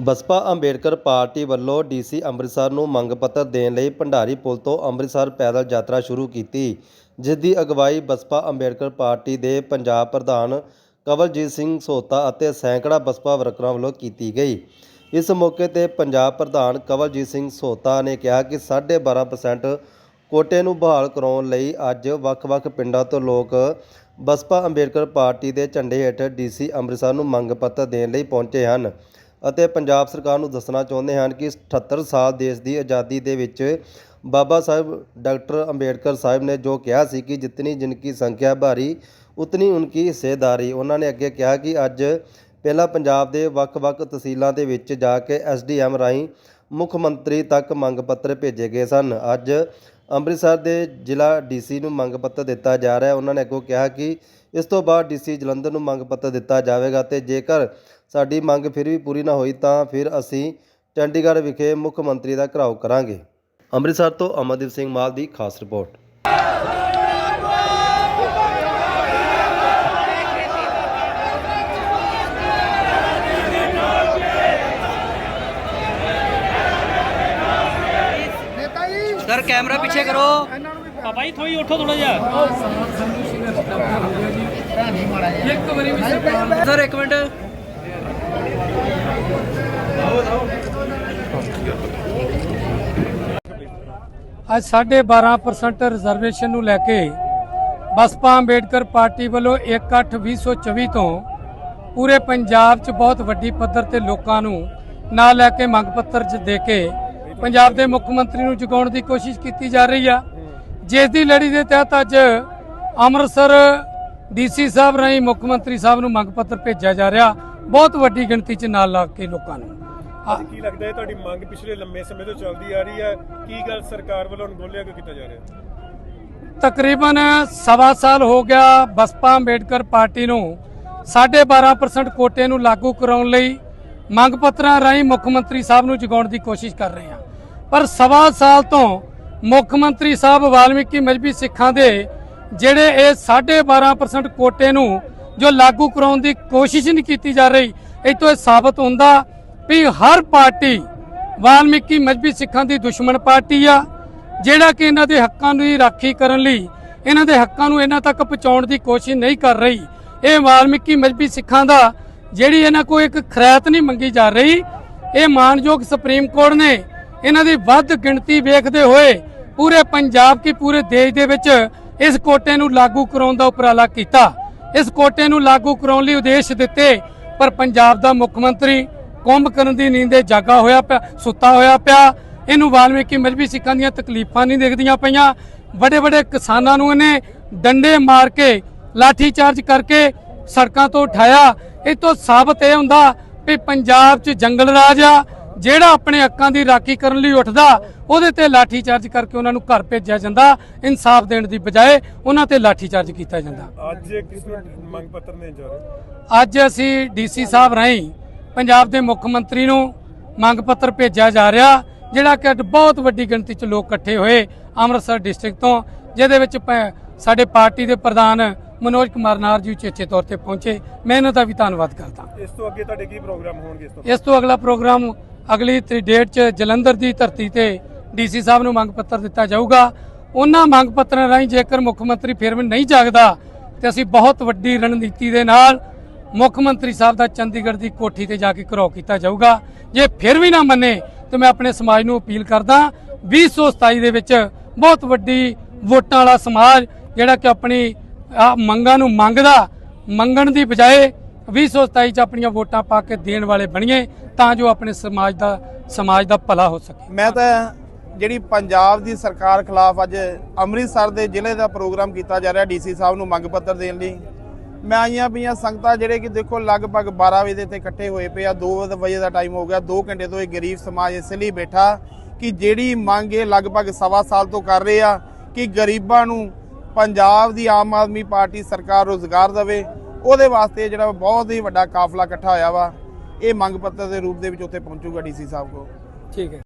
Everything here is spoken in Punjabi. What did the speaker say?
ਬਸਪਾ ਅੰਬੇਡਕਰ ਪਾਰਟੀ ਵੱਲੋਂ ਡੀਸੀ ਅੰਮ੍ਰਿਤਸਰ ਨੂੰ ਮੰਗ ਪੱਤਰ ਦੇਣ ਲਈ ਭੰਡਾਰੀ ਪੁਲ ਤੋਂ ਅੰਮ੍ਰਿਤਸਰ ਪੈਦਲ ਯਾਤਰਾ ਸ਼ੁਰੂ ਕੀਤੀ ਜਿਸ ਦੀ ਅਗਵਾਈ ਬਸਪਾ ਅੰਬੇਡਕਰ ਪਾਰਟੀ ਦੇ ਪੰਜਾਬ ਪ੍ਰਧਾਨ ਕਵਲਜੀਤ ਸਿੰਘ ਸੋਤਾ ਅਤੇ ਸੈਂਕੜਾ ਬਸਪਾ ਵਰਕਰਾਂ ਵੱਲੋਂ ਕੀਤੀ ਗਈ। ਇਸ ਮੌਕੇ ਤੇ ਪੰਜਾਬ ਪ੍ਰਧਾਨ ਕਵਲਜੀਤ ਸਿੰਘ ਸੋਤਾ ਨੇ ਕਿਹਾ ਕਿ 12.5% ਕੋਟੇ ਨੂੰ ਬਹਾਲ ਕਰਾਉਣ ਲਈ ਅੱਜ ਵੱਖ-ਵੱਖ ਪਿੰਡਾਂ ਤੋਂ ਲੋਕ ਬਸਪਾ ਅੰਬੇਡਕਰ ਪਾਰਟੀ ਦੇ ਝੰਡੇ ਹੇਠ ਡੀਸੀ ਅੰਮ੍ਰਿਤਸਰ ਨੂੰ ਮੰਗ ਪੱਤਰ ਦੇਣ ਲਈ ਪਹੁੰਚੇ ਹਨ। ਅਤੇ ਪੰਜਾਬ ਸਰਕਾਰ ਨੂੰ ਦੱਸਣਾ ਚਾਹੁੰਦੇ ਹਨ ਕਿ 78 ਸਾਲ ਦੇਸ਼ ਦੀ ਆਜ਼ਾਦੀ ਦੇ ਵਿੱਚ ਬਾਬਾ ਸਾਹਿਬ ਡਾਕਟਰ ਅੰਬੇਡਕਰ ਸਾਹਿਬ ਨੇ ਜੋ ਕਿਹਾ ਸੀ ਕਿ ਜਿਤਨੀ ਜਿਨਕੀ ਸੰਖਿਆ ਭਾਰੀ, ਉਤਨੀ ਉਨਕੀ ਹਿੱਸੇਦਾਰੀ। ਉਹਨਾਂ ਨੇ ਅੱਗੇ ਕਿਹਾ ਕਿ ਅੱਜ ਪਹਿਲਾਂ ਪੰਜਾਬ ਦੇ ਵੱਖ-ਵੱਖ ਤਹਿਸੀਲਾਂ ਦੇ ਵਿੱਚ ਜਾ ਕੇ ਐਸਡੀਐਮ ਰਾਹੀਂ ਮੁੱਖ ਮੰਤਰੀ ਤੱਕ ਮੰਗ ਪੱਤਰ ਭੇਜੇ ਗਏ ਸਨ। ਅੱਜ ਅੰਮ੍ਰਿਤਸਰ ਦੇ ਜ਼ਿਲ੍ਹਾ ਡੀਸੀ ਨੂੰ ਮੰਗ ਪੱਤਰ ਦਿੱਤਾ ਜਾ ਰਿਹਾ ਹੈ। ਉਹਨਾਂ ਨੇ ਅੱਗੋਂ ਕਿਹਾ ਕਿ ਇਸ ਤੋਂ ਬਾਅਦ ਡੀਸੀ ਜਲੰਧਰ ਨੂੰ ਮੰਗ ਪੱਤਰ ਦਿੱਤਾ ਜਾਵੇਗਾ ਤੇ ਜੇਕਰ ਸਾਡੀ ਮੰਗ ਫਿਰ ਵੀ ਪੂਰੀ ਨਾ ਹੋਈ ਤਾਂ ਫਿਰ ਅਸੀਂ ਚੰਡੀਗੜ੍ਹ ਵਿਖੇ ਮੁੱਖ ਮੰਤਰੀ ਦਾ ਘਿਰਾਓ ਕਰਾਂਗੇ। ਅੰਮ੍ਰਿਤਸਰ ਤੋਂ ਅਮਰਦੀਪ ਸਿੰਘ ਮਾਲ ਦੀ ਖਾਸ ਰਿਪੋਰਟ। ਸਰ ਕੈਮਰਾ ਪਿੱਛੇ ਕਰੋ। ਪਾਪਾ ਜੀ ਥੋੜੀ ਉੱਠੋ ਥੋੜਾ ਜਿਹਾ। ਸਰ ਇੱਕ ਮਿੰਟ। ਅੱਜ 12.5% ਰਿਜ਼ਰਵੇਸ਼ਨ ਨੂੰ ਲੈ ਕੇ ਬਸਪਾ ਅੰਬੇਡਕਰ ਪਾਰਟੀ ਵੱਲੋਂ 1/8/2024 ਤੋਂ ਪੂਰੇ ਪੰਜਾਬ 'ਚ ਬਹੁਤ ਵੱਡੀ ਪੱਧਰ ਤੇ ਲੋਕਾਂ ਨੂੰ ਨਾਲ ਲੈ ਕੇ ਮੰਗ ਪੱਤਰ 'ਚ ਦੇ ਕੇ ਪੰਜਾਬ ਦੇ ਮੁੱਖ ਮੰਤਰੀ ਨੂੰ ਜਗਾਉਣ ਦੀ ਕੋਸ਼ਿਸ਼ ਕੀਤੀ ਜਾ ਰਹੀ ਆ। ਜਿਸ ਦੀ ਲੜੀ ਦੇ ਤਹਿਤ ਅੱਜ ਅੰਮ੍ਰਿਤਸਰ ਡੀਸੀ ਸਾਹਿਬ ਰਾਹੀਂ ਮੁੱਖ ਮੰਤਰੀ ਸਾਹਿਬ ਨੂੰ ਮੰਗ ਪੱਤਰ ਭੇਜਿਆ ਜਾ ਰਿਹਾ। ਬਹੁਤ ਵੱਡੀ ਗਿਣਤੀ 'ਚ ਨਾਲ ਲਾ ਕੇ ਲੋਕਾਂ ਨੂੰ। ਅੱਜ ਕੀ ਲੱਗਦਾ ਹੈ ਤੁਹਾਡੀ ਮੰਗ ਪਿਛਲੇ ਲੰਮੇ ਸਮੇਂ ਤੋਂ ਚੱਲਦੀ ਆ ਰਹੀ ਹੈ? ਕੀ ਗੱਲ ਸਰਕਾਰ ਵੱਲੋਂ ਅਣਗੌਲਿਆ ਕਿਉਂ ਕੀਤਾ ਜਾ ਰਿਹਾ? ਤਕਰੀਬਨ ਸਵਾ ਸਾਲ ਹੋ ਗਿਆ ਬਸਪਾ ਅੰਬੇਡਕਰ ਪਾਰਟੀ ਨੂੰ 12.5% ਕੋਟੇ ਨੂੰ ਲਾਗੂ ਕਰਾਉਣ ਲਈ ਮੰਗ ਪੱਤਰਾਂ ਰਾਹੀਂ ਮੁੱਖ ਮੰਤਰੀ ਸਾਹਿਬ ਨੂੰ ਜਗਾਉਣ ਦੀ ਕੋਸ਼ਿਸ਼ ਕਰ ਰਹੇ ਹਾਂ। ਪਰ ਸਵਾ ਸਾਲ ਤੋਂ ਮੁੱਖ ਮੰਤਰੀ ਸਾਹਿਬ ਵਾਲਮੀਕੀ ਮਜਬੀ ਸਿੱਖਾਂ ਦੇ ਜਿਹੜੇ ਇਹ 12.5% ਕੋਟੇ ਨੂੰ ਜੋ ਲਾਗੂ ਕਰਾਉਣ ਦੀ ਕੋਸ਼ਿਸ਼ ਨਹੀਂ ਕੀਤੀ ਜਾ ਰਹੀ ਇਹ ਤੋਂ ਇਹ ਸਾਬਤ ਹੁੰਦਾ ਵੀ ਹਰ ਪਾਰਟੀ ਵਾਲਮੀਕੀ ਮਜਬੀ ਸਿੱਖਾਂ ਦੀ ਦੁਸ਼ਮਣ ਪਾਰਟੀ ਆ, ਜਿਹੜਾ ਕਿ ਇਹਨਾਂ ਦੇ ਹੱਕਾਂ ਦੀ ਰਾਖੀ ਕਰਨ ਲਈ ਇਹਨਾਂ ਦੇ ਹੱਕਾਂ ਨੂੰ ਇਹਨਾਂ ਤੱਕ ਪਹੁੰਚਾਉਣ ਦੀ ਕੋਸ਼ਿਸ਼ ਨਹੀਂ ਕਰ ਰਹੀ। ਇਹ ਵਾਲਮੀਕੀ ਮਜਬੀ ਸਿੱਖਾਂ ਦਾ ਜਿਹੜੀ ਇਹਨਾਂ ਕੋਲ ਇੱਕ ਖਰੈਤ ਨਹੀਂ ਮੰਗੀ ਜਾ ਰਹੀ, ਇਹ ਮਾਨਯੋਗ ਸੁਪਰੀਮ ਕੋਰਟ ਨੇ ਇਹਨਾਂ ਦੀ ਵੱਧ ਗਿਣਤੀ ਵੇਖਦੇ ਹੋਏ ਪੂਰੇ ਪੰਜਾਬ ਕੀ ਪੂਰੇ ਦੇਸ਼ ਦੇ ਵਿੱਚ ਇਸ ਕੋਟੇ ਨੂੰ ਲਾਗੂ ਕਰਾਉਣ ਦਾ ਉਪਰਾਲਾ ਕੀਤਾ। ਇਸ ਕੋਟੇ ਨੂੰ ਲਾਗੂ ਕਰਾਉਣ ਲਈ ਉਦੇਸ਼ ਦਿੱਤੇ ਪਰ ਪੰਜਾਬ ਦਾ ਮੁੱਖ ਮੰਤਰੀ ਕੁੰਭ ਕਰਨ ਦੀ ਨੀਂਦੇ ਜਾਗਾ ਹੋਇਆ ਪਿਆ, ਸੁੱਤਾ ਹੋਇਆ ਪਿਆ। ਇਹਨੂੰ ਵਾਲਮੀਕੀ ਮਜਬੀ ਸਿੱਖਾਂ ਦੀਆਂ ਤਕਲੀਫਾਂ ਨਹੀਂ ਦੇਖਦੀਆਂ ਪਈਆਂ। ਵੱਡੇ ਵੱਡੇ ਕਿਸਾਨਾਂ ਨੂੰ ਇਹਨੇ ਡੰਡੇ ਮਾਰ ਕੇ ਲਾਠੀ ਚਾਰਜ ਕਰਕੇ ਸੜਕਾਂ ਤੋਂ ਉਠਾਇਆ। ਇਹ ਤੋਂ ਸਾਬਤ ਇਹ ਹੁੰਦਾ ਵੀ ਪੰਜਾਬ 'ਚ ਜੰਗਲ ਰਾਜ ਆ ਜਿਹੜਾ ਆਪਣੇ ਹੱਕਾਂ ਦੀ ਰਾਖੀ ਕਰਨ ਲਈ ਉੱਠਦਾ ਉਹਦੇ ਤੇ ਲਾਠੀ ਚਾਰਜ ਕਰਕੇ ਉਹਨਾਂ ਨੂੰ ਘਰ ਭੇਜਿਆ ਜਾਂਦਾ। ਇਨਸਾਫ ਦੇਣ ਦੀ ਬਜਾਏ ਉਹਨਾਂ ਤੇ ਲਾਠੀ ਚਾਰਜ ਕੀਤਾ ਜਾਂਦਾ। ਅੱਜ ਕਿਸ ਨੂੰ ਮੰਗ ਪੱਤਰ ਦੇਣ ਜਾ ਰਹੇ ਅੱਜ ਅਸੀਂ ਡੀਸੀ ਸਾਹਿਬ ਰਾਹੀਂ ਪੰਜਾਬ ਦੇ ਮੁੱਖ ਮੰਤਰੀ ਨੂੰ ਮੰਗ ਪੱਤਰ ਭੇਜਿਆ ਜਾ ਰਿਹਾ ਜਿਹੜਾ ਕਿ ਬਹੁਤ ਵੱਡੀ ਗਿਣਤੀ 'ਚ ਲੋਕ ਇਕੱਠੇ ਹੋਏ ਅੰਮ੍ਰਿਤਸਰ ਡਿਸਟ੍ਰਿਕਟ ਤੋਂ ਜਿਹਦੇ ਵਿੱਚ ਸਾਡੇ ਪਾਰਟੀ ਦੇ ਪ੍ਰਧਾਨ ਮਨੋਜ ਕੁਮਾਰ ਨਾਰ ਜੀ ਉਚੇਚੇ ਤੌਰ ਤੇ ਪਹੁੰਚੇ। ਮੈਂ ਇਹਨਾਂ ਦਾ ਵੀ ਧੰਨਵਾਦ ਕਰਦਾ। ਇਸ ਤੋਂ ਅੱਗੇ ਤੁਹਾਡੇ ਕੀ ਪ੍ਰੋਗਰਾਮ ਹੋਣਗੇ ਇਸ ਤੋਂ ਇਸ ਤੋਂ ਅਗਲਾ ਪ੍ਰੋਗਰਾਮ ਅਗਲੀ ਤਰੀ ਡੇਟ 'ਚ ਜਲੰਧਰ ਦੀ ਧਰਤੀ ਤੇ ਡੀਸੀ ਸਾਹਿਬ ਨੂੰ ਮੰਗ ਪੱਤਰ ਦਿੱਤਾ ਜਾਊਗਾ। ਉਹਨਾਂ ਮੰਗ ਪੱਤਰਾਂ ਰਾਹੀਂ ਜੇਕਰ ਮੁੱਖ ਮੰਤਰੀ ਫਿਰ ਵੀ ਨਹੀਂ ਜਾਗਦਾ, ਤੇ ਅਸੀਂ ਬਹੁਤ ਵੱਡੀ ਰਣਨੀਤੀ ਦੇ ਨਾਲ ਮੁੱਖ ਮੰਤਰੀ ਸਾਹਿਬ ਦਾ ਚੰਡੀਗੜ੍ਹ ਦੀ ਕੋਠੀ ਤੇ ਜਾ ਕੇ ਘਰੋ ਕੀਤਾ ਜਾਊਗਾ। ਜੇ ਫਿਰ ਵੀ ਨਾ ਮੰਨੇ, ਤੇ ਮੈਂ ਆਪਣੇ ਸਮਾਜ ਨੂੰ ਅਪੀਲ ਕਰਦਾ 2027 ਦੇ ਵਿੱਚ ਬਹੁਤ ਵੱਡੀ ਵੋਟਾਂ ਵਾਲਾ ਸਮਾਜ ਜਿਹੜਾ ਕਿ ਆਪਣੀ ਮੰਗਾਂ ਨੂੰ ਮੰਗਦਾ, ਮੰਗਣ ਦੀ ਬਜਾਏ 2027 ਚ ਆਪਣੀਆਂ ਵੋਟਾਂ ਪਾ ਕੇ ਦੇਣ ਵਾਲੇ ਬਣੀਏ, ਤਾਂ ਜੋ ਆਪਣੇ ਸਮਾਜ ਦਾ ਸਮਾਜ ਦਾ ਭਲਾ ਹੋ ਸਕੇ। ਮੈਂ ਤਾਂ ਜਿਹੜੀ ਪੰਜਾਬ ਦੀ ਸਰਕਾਰ ਖਿਲਾਫ ਅੱਜ ਅੰਮ੍ਰਿਤਸਰ ਦੇ ਜ਼ਿਲ੍ਹੇ ਦਾ ਪ੍ਰੋਗਰਾਮ ਕੀਤਾ ਜਾ ਰਿਹਾ ਡੀਸੀ ਸਾਹਿਬ ਨੂੰ ਮੰਗ ਪੱਤਰ ਦੇਣ ਲਈ, ਮੈਂ ਆਈਆਂ ਪਈਆਂ ਸੰਗਤਾਂ ਜਿਹੜੇ ਕਿ ਦੇਖੋ ਲਗਭਗ 12 ਵਜੇ ਤੇ ਇਕੱਠੇ ਹੋਏ ਪਏ ਆ 2 ਵਜੇ ਦਾ ਟਾਈਮ ਹੋ ਗਿਆ 2 ਘੰਟੇ ਤੋਂ ਇਹ ਗਰੀਬ ਸਮਾਜ ਇਸ ਲਈ ਬੈਠਾ ਕਿ ਜਿਹੜੀ ਮੰਗ ਇਹ ਲਗਭਗ ਸਵਾ ਸਾਲ ਤੋਂ ਕਰ ਰਹੇ ਆ, ਕਿ ਗਰੀਬਾਂ ਨੂੰ ਪੰਜਾਬ ਦੀ ਆਮ ਆਦਮੀ ਪਾਰਟੀ ਸਰਕਾਰ ਰੋਜ਼ਗਾਰ ਦੇਵੇ ਉਹਦੇ ਵਾਸਤੇ ਜਿਹੜਾ ਬਹੁਤ ਹੀ ਵੱਡਾ ਕਾਫਲਾ ਇਕੱਠਾ ਹੋਇਆ ਵਾ, ਇਹ ਮੰਗ ਪੱਤਰ ਦੇ ਰੂਪ ਦੇ ਵਿੱਚ ਉੱਥੇ ਪਹੁੰਚੂਗਾ ਡੀਸੀ ਸਾਹਿਬ ਕੋਲ। ਠੀਕ ਹੈ।